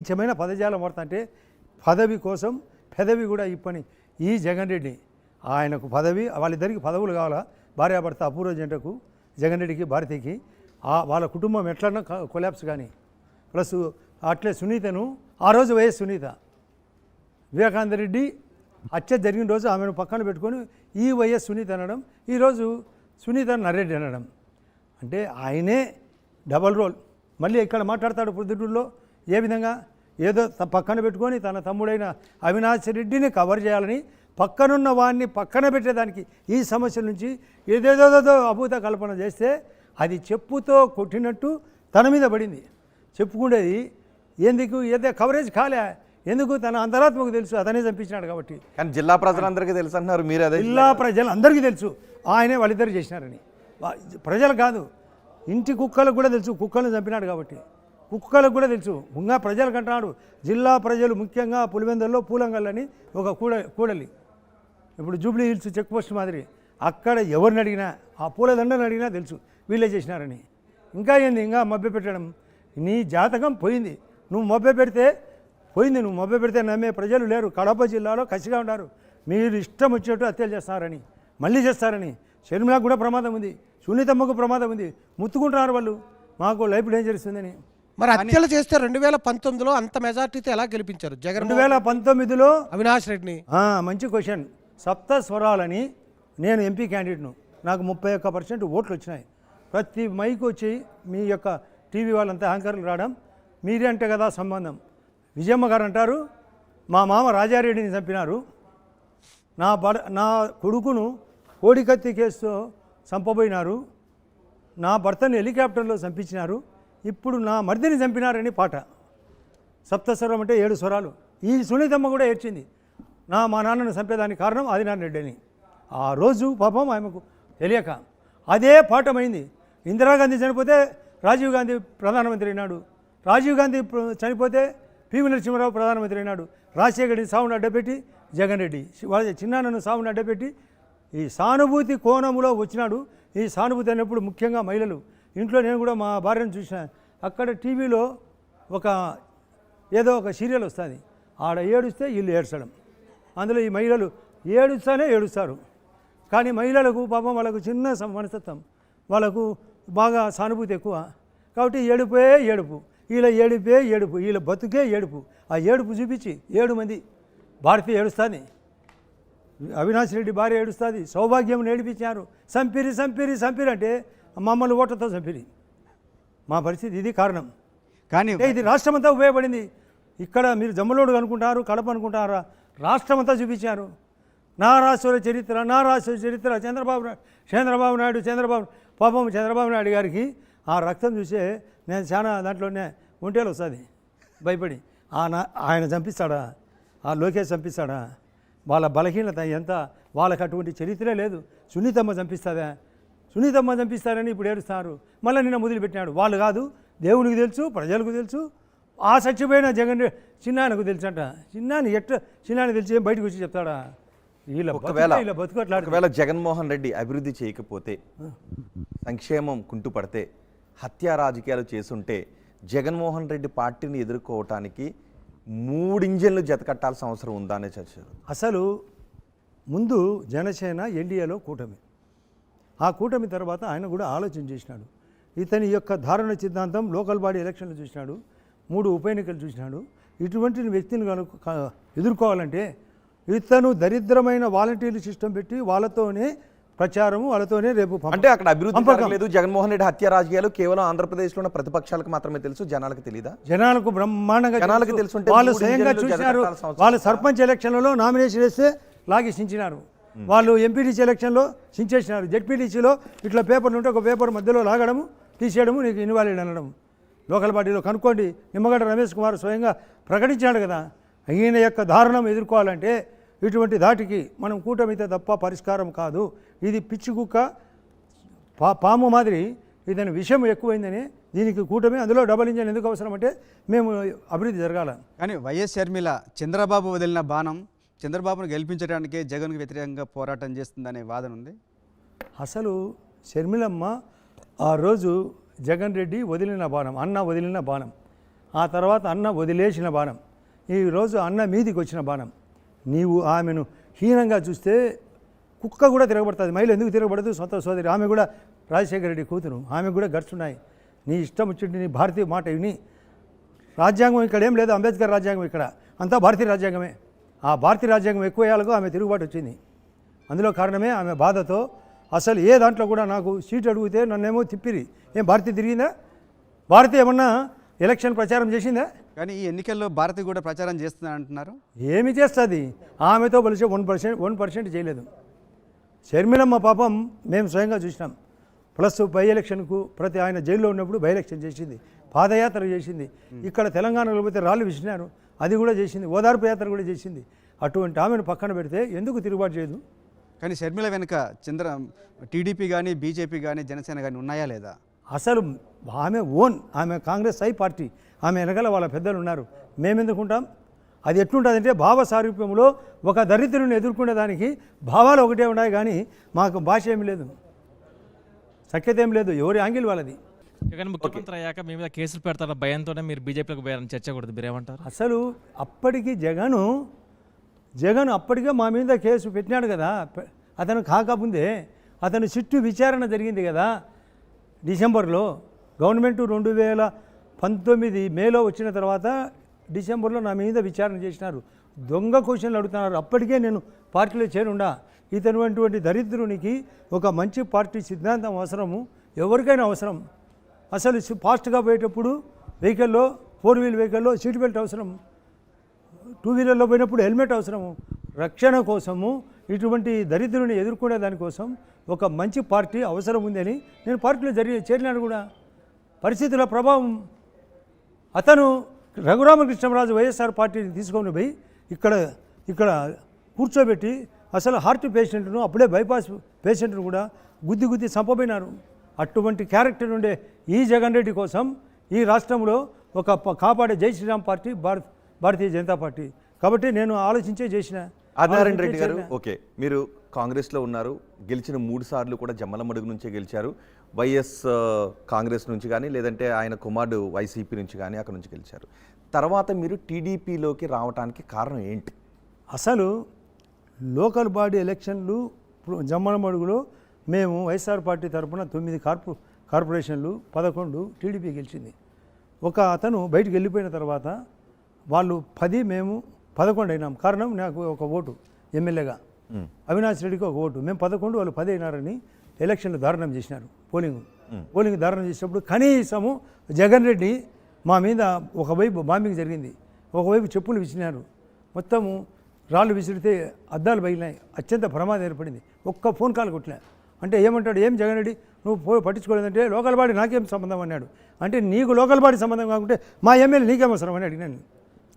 నిజమైన పదజాలం వాడుతుంటే పదవి కోసం పెదవి కూడా ఇప్పని ఈ జగన్ రెడ్డి. ఆయనకు పదవి వాళ్ళిద్దరికి పదవులు కావాలా? భార్యాభర్త అపూర్వ జంటకు జగన్ రెడ్డికి భారతికి. ఆ వాళ్ళ కుటుంబం ఎట్లన్నా కొలాప్స్ కానీ. ప్లస్ అట్లే సునీతను ఆ రోజు వైఎస్ సునీత. వివేకానంద రెడ్డి హత్య జరిగిన రోజు ఆమెను పక్కన పెట్టుకొని ఈ వైఎస్ సునీత అనడం ఈరోజు సునీత నరెడ్డి అనడం. అంటే ఆయనే డబల్ రోల్. మళ్ళీ ఇక్కడ మాట్లాడతాడు పొద్దుటూరులో ఏ విధంగా? ఏదో పక్కన పెట్టుకొని తన తమ్ముడైన అవినాష్ రెడ్డిని కవర్ చేయాలని పక్కనున్న వాడిని పక్కన పెట్టేదానికి ఈ సమస్య నుంచి ఏదేదో అభూత కల్పన చేస్తే అది చెప్పుతో కొట్టినట్టు తన మీద పడింది. చెప్పుకునేది ఎందుకు? ఏదో కవరేజ్ కాలే. ఎందుకు? తన అంతరాత్మకు తెలుసు. అతనే చంపించినాడు కాబట్టి. కానీ జిల్లా ప్రజలందరికీ తెలుసు అంటున్నారు. మీరు అదే జిల్లా ప్రజలు అందరికీ తెలుసు. ఆయనే వాళ్ళిద్దరు చేసినారని. ప్రజలు కాదు. ఇంటి కుక్కలకు కూడా తెలుసు. కుక్కలను చంపినాడు కాబట్టి. కుక్కలకు కూడా తెలుసు. ఇంకా ప్రజలకు అంటున్నాడు. జిల్లా ప్రజలు ముఖ్యంగా పులివెందల్లో పూలంగల్లని ఒక కూడ కూడలి. ఇప్పుడు జూబ్లీ హిల్స్ చెక్ పోస్ట్ మాదిరి అక్కడ ఎవరిని అడిగినా ఆ పూలదండని అడిగినా తెలుసు. వీళ్ళే చేసినారని. ఇంకా ఏంది? ఇంకా మభ్య పెట్టడం. నీ జాతకం పోయింది. నువ్వు మభ్య పెడితే పోయింది. నువ్వు మభ్య పెడితే నమ్మే ప్రజలు లేరు. కడప జిల్లాలో కసిగా ఉన్నారు. మీరు ఇష్టం వచ్చినట్టు హత్యలు చేస్తారని మళ్ళీ చేస్తారని. షర్మిలకు కూడా ప్రమాదం ఉంది. సునీతమ్మకు ప్రమాదం ఉంది. ముత్తుకుంటున్నారు వాళ్ళు. మాకు లైఫ్ డేంజర్ ఇస్తుందని మరి హత్యలు చేస్తే రెండు వేల పంతొమ్మిదిలో అంత మెజార్టీతో ఎలా గెలిపించారు? జగన్ రెండు వేల పంతొమ్మిదిలో అవినాష్ రెడ్డిని. మంచి క్వశ్చన్. సప్త స్వరాలని నేను ఎంపీ క్యాండిడేట్ను. నాకు ముప్పై ఒక్క పర్సెంట్ ఓట్లు వచ్చినాయి. ప్రతి మైక్ వచ్చి మీ యొక్క టీవీ వాళ్ళంతా యాంకర్లు రావడం మీరే అంటే కదా సంబంధం. విజయమ్మ గారు అంటారు మా మామ రాజారెడ్డిని చంపినారు. నా బడ నా కొడుకును కోడికత్తి కేసుతో చంపబోయినారు. నా భర్తని హెలికాప్టర్లో చంపించినారు. ఇప్పుడు నా మర్దిని చంపినారని పాట. సప్తస్వరం అంటే ఏడు స్వరాలు. ఈ సునీతమ్మ కూడా ఏడ్చింది. నా మా నాన్నను చంపేదానికి కారణం ఆదినారాయణ రెడ్డి అని ఆ రోజు పాపం ఆమెకు తెలియక అదే పాఠమైంది. ఇందిరాగాంధీ చనిపోతే రాజీవ్ గాంధీ ప్రధానమంత్రి అయినాడు. రాజీవ్ గాంధీ చనిపోతే పివి నరసింహారావు ప్రధానమంత్రి అయినాడు. రాజశేఖర్ని సావును అడ్డపెట్టి జగన్ రెడ్డి. వాళ్ళ చిన్నాన్నను సావును అడ్డపెట్టి ఈ సానుభూతి కోణములో వచ్చినాడు. ఈ సానుభూతి అన్నప్పుడు ముఖ్యంగా మహిళలు. ఇంట్లో నేను కూడా మా భార్యను చూసిన. అక్కడ టీవీలో ఒక ఏదో ఒక సీరియల్ వస్తుంది. ఆడ ఏడుస్తే వీళ్ళు ఏడ్చడం. అందులో ఈ మహిళలు ఏడుస్తానే ఏడుస్తారు. కానీ మహిళలకు పాపం వాళ్ళకు చిన్న సం- మనస్తత్వం. వాళ్ళకు బాగా సానుభూతి ఎక్కువ. కాబట్టి ఏడుపే ఏడుపు. వీళ్ళ ఏడుపే ఏడుపు. వీళ్ళ బతుకే ఏడుపు. ఆ ఏడుపు చూపించి ఏడు మంది భారతీయ ఏడుస్తుంది అవినాష్ రెడ్డి భార్య ఏడుస్తుంది. సౌభాగ్యం ఏడిపించారు సంపిరి సంపిరి సంపిరి అంటే మమ్మల్ని ఓట్లతో సంపిరి. మా పరిస్థితి ఇది కారణం. కానీ ఇది రాష్ట్రం అంతా ఉపయోగపడింది. ఇక్కడ మీరు జమ్మలోడు అనుకుంటారు కడప అనుకుంటారా? రాష్ట్రం అంతా చూపించారు. నా రాష్ట్ర చరిత్ర నా రాష్ట్ర చరిత్ర చంద్రబాబు నాయుడు చంద్రబాబు నాయుడు చంద్రబాబు పాపం చంద్రబాబు నాయుడు గారికి ఆ రక్తం చూసే నేను చాలా దాంట్లోనే ఒంటేలు వస్తుంది. భయపడి. ఆయన చంపిస్తాడా? ఆ లోకేష్ చంపిస్తాడా? వాళ్ళ బలహీనత ఎంత? వాళ్ళకి అటువంటి చరిత్రే లేదు. సునీతమ్మ చంపిస్తుందా సునీతమ్మ చంపిస్తారని ఇప్పుడు ఏడుస్తారు. మళ్ళీ నిన్న మొదలుపెట్టినాడు వాళ్ళు కాదు. దేవునికి తెలుసు ప్రజలకు తెలుసు. ఆ చచ్చిపోయిన జగన్ చిన్నాయనకు తెలుసు అంట చిన్నాని ఎట్ట చిన్నాని తెలిసి ఏం బయటకు వచ్చి చెప్తాడా? వీళ్ళ ఒకవేళ బతుకట్లాడు జగన్మోహన్ రెడ్డి అభివృద్ధి చేయకపోతే సంక్షేమం కుంటుపడితే హత్యా రాజకీయాలు చేసుంటే జగన్మోహన్ రెడ్డి పార్టీని ఎదుర్కోవటానికి మూడు ఇంజన్లు జతకట్టాల్సిన అవసరం ఉందా అనే చర్చ. అసలు ముందు జనసేన ఎన్డీఏలో కూటమి. ఆ కూటమి తర్వాత ఆయన కూడా ఆలోచన చేసినాడు. ఇతని యొక్క ధారణ సిద్ధాంతం లోకల్ బాడీ ఎలక్షన్లు చూసినాడు మూడు ఉప ఎన్నికలు చూసినాడు. ఇటువంటి వ్యక్తిని కనుక ఎదుర్కోవాలంటే ఇతను దరిద్రమైన వాలంటీర్లు సిస్టమ్ పెట్టి వాళ్ళతోనే ప్రచారము వాళ్ళతోనే రేపు అంటే అక్కడ అభివృద్ధి. జరగలేదు. జగన్మోహన్ రెడ్డి హత్య రాజకీయాలు కేవలం ఆంధ్రప్రదేశ్లో ఉన్న ప్రతిపక్షాలకు మాత్రమే తెలుసు జనాలకు తెలియదా జనాలకు బ్రహ్మాండంగా జనాలకు తెలుసు. వాళ్ళు స్వయంగా చూసినారు. వాళ్ళు సర్పంచ్ ఎలక్షన్లలో నామినేషన్ వేస్తే లాగి సించినారు వాళ్ళు ఎంపీటీసీ ఎలక్షన్లో సించేసినారు జెడ్పీటీసీలో ఇట్లా పేపర్లు ఉంటే ఒక పేపర్ మధ్యలో లాగడము తీసేయడము నీకు ఇన్వాలిడ్ అనడం లోకల్ పార్టీలో కనుక్కోండి. నిమ్మగడ్డ రమేష్ కుమార్ స్వయంగా ప్రకటించాడు కదా. ఈయన యొక్క దారుణం ఎదుర్కోవాలంటే ఇటువంటి దాటికి మనం కూటమితే తప్ప పరిష్కారం కాదు. ఇది పిచ్చి కుక్క పా పాము మాదిరి ఇతని విషయం ఎక్కువైందని దీనికి కూటమి అందులో డబల్ ఇంజన్ ఎందుకు అవసరం అంటే మేము అభివృద్ధి జరగాల. కానీ వైఎస్ షర్మిల చంద్రబాబు వదిలిన బాణం చంద్రబాబును గెలిపించడానికే జగన్కు వ్యతిరేకంగా పోరాటం చేస్తుందనే వాదన ఉంది? అసలు షర్మిలమ్మ ఆ రోజు జగన్ రెడ్డి వదిలిన బాణం అన్న వదిలిన బాణం ఆ తర్వాత అన్న వదిలేసిన బాణం ఈరోజు అన్న మీదికి వచ్చిన బాణం. నీవు ఆమెను హీనంగా చూస్తే కుక్క కూడా తిరగబడుతుంది మహిళ ఎందుకు తిరగబడదు? సొంత సోదరి ఆమె కూడా రాజశేఖర రెడ్డి కూతురు ఆమె కూడా గడుచున్నాయి నీ ఇష్టం వచ్చింది నీ భారతీయ మాట విని. రాజ్యాంగం ఇక్కడ ఏం లేదు అంబేద్కర్ రాజ్యాంగం ఇక్కడ. అంతా భారతీయ రాజ్యాంగమే. ఆ భారతీయ రాజ్యాంగం ఎక్కువ అయ్యాలకు ఆమె తిరుగుబాటు వచ్చింది. అందులో కారణమే ఆమె బాధతో అసలు ఏ దాంట్లో కూడా నాకు సీట్ అడిగితే నన్నేమో తిప్పిరి. ఏం భారతీయ తిరిగిందా? భారతీయ ఏమన్నా ఎలక్షన్ ప్రచారం చేసిందా? కానీ ఈ ఎన్నికల్లో భారతి కూడా ప్రచారం చేస్తుందని అంటున్నారు. ఏమి చేస్తుంది? ఆమెతో కలిసి వన్ పర్సెంట్ వన్ పర్సెంట్ చేయలేదు. షర్మిలమ్మ పాపం మేము స్వయంగా చూసినాం. ప్లస్ బై ఎలక్షన్కు ప్రతి ఆయన జైల్లో ఉన్నప్పుడు బై ఎలక్షన్ చేసింది. పాదయాత్ర చేసింది. ఇక్కడ తెలంగాణలో పోతే రాళ్ళు విసినారు అది కూడా చేసింది. ఓదార్పు యాత్ర కూడా చేసింది. అటువంటి ఆమెను పక్కన పెడితే ఎందుకు తిరుగుబాటు చేయదు? కానీ షర్మిల వెనుక చంద్ర టీడీపీ కానీ బీజేపీ కానీ జనసేన కానీ ఉన్నాయా లేదా? అసలు ఆమె ఓన్ ఆమె కాంగ్రెస్ ఐ పార్టీ. ఆమె వెనకాల వాళ్ళ పెద్దలు ఉన్నారు. మేమెందుకుంటాం? అది ఎట్లుంటుందంటే భావ సారూప్యంలో ఒక దరిద్రుని ఎదుర్కొనే దానికి భావాలు ఒకటే ఉన్నాయి కానీ మాకు భాష ఏమి లేదు. సఖ్యత ఏం లేదు. ఎవరి యాంగిల్ వాళ్ళది. జగన్ ముఖ్యమంత్రి అయ్యాక మీ మీద కేసులు పెడతారన్న భయంతోనే మీరు బీజేపీలోకి పోయారని చర్చ కూడదు మీరేమంటారు అసలు అప్పటికి జగను జగన్ అప్పటికే మా మీద కేసు పెట్టినాడు కదా. అతను కాకముందే అతను చుట్టూ విచారణ జరిగింది కదా డిసెంబర్లో. గవర్నమెంట్ రెండు వేల పంతొమ్మిది మేలో వచ్చిన తర్వాత డిసెంబర్లో నా మీద విచారణ చేసినారు. దొంగ క్వశ్చన్లు అడుగుతున్నారు. అప్పటికే నేను పార్టీలో చేరుండా. ఇతను దరిద్రునికి ఒక మంచి పార్టీ సిద్ధాంతం అవసరము. ఎవరికైనా అవసరం. అసలు ఫాస్ట్గా పోయేటప్పుడు వెహికల్లో ఫోర్ వీల్ వెహికల్లో సీట్ బెల్ట్ అవసరం. టూ వీలర్లో పోయినప్పుడు హెల్మెట్ అవసరము రక్షణ కోసము ఇటువంటి దరిద్రుని ఎదుర్కొనే దానికోసం ఒక మంచి పార్టీ అవసరం ఉందని నేను పార్టీలో జరిగి చేరినాను కూడా. పరిస్థితుల ప్రభావం అతను రఘురామకృష్ణరాజు వైఎస్ఆర్ పార్టీని తీసుకొని పోయి ఇక్కడ ఇక్కడ కూర్చోబెట్టి అసలు హార్ట్ పేషెంట్ను అప్పుడే బైపాస్ పేషెంట్ను కూడా గుద్ది గుద్ది చంపబోయినారు. అటువంటి క్యారెక్టర్ ఉండే ఈ జగన్ రెడ్డి కోసం ఈ రాష్ట్రంలో ఒక కాపాడే జై శ్రీరామ్ పార్టీ భారత్ భారతీయ జనతా పార్టీ. కాబట్టి నేను ఆలోచించే చేసిన ఆదినారాయణ రెడ్డి గారు. ఓకే. మీరు కాంగ్రెస్లో ఉన్నారు గెలిచిన మూడు సార్లు కూడా జమ్మలమడుగు నుంచే గెలిచారు. వైఎస్ కాంగ్రెస్ నుంచి కానీ లేదంటే ఆయన కుమారుడు వైసీపీ నుంచి కానీ అక్కడ నుంచి గెలిచారు. తర్వాత మీరు టీడీపీలోకి రావడానికి కారణం ఏంటి? అసలు లోకల్ బాడీ ఎలక్షన్లు జమ్మలమడుగులో మేము వైఎస్ఆర్ పార్టీ తరఫున తొమ్మిది కార్పొ కార్పొరేషన్లు పదకొండు టీడీపీ గెలిచింది. ఒక అతను బయటికి వెళ్ళిపోయిన తర్వాత వాళ్ళు పది మేము పదకొండు అయినాం. కారణం నాకు ఒక ఓటు ఎమ్మెల్యేగా. అవినాష్ రెడ్డికి ఒక ఓటు. మేము పదకొండు వాళ్ళు పది అయినారని ఎలక్షన్లు దారుణం చేసినారు. పోలింగ్. పోలింగ్ దారుణం చేసినప్పుడు కనీసము జగన్ రెడ్డి మా మీద ఒకవైపు బాంబింగ్ జరిగింది. ఒకవైపు చెప్పులు విసినారు మొత్తము రాళ్ళు విసిరితే అద్దాలు పగిలినాయి. అత్యంత ప్రమాదం ఏర్పడింది. ఒక్క ఫోన్ కాల్ కొట్టినా. అంటే ఏమంటాడు? ఏం జగన్ రెడ్డి? నువ్వు పో పట్టించుకోలేదంటే లోకల్ బాడీ నాకేం సంబంధం? అన్నాడు. అంటే నీకు లోకల్ బాడీ సంబంధం కాకుంటే మా ఎమ్మెల్యే నీకేం అవసరం? అని అడిగినాను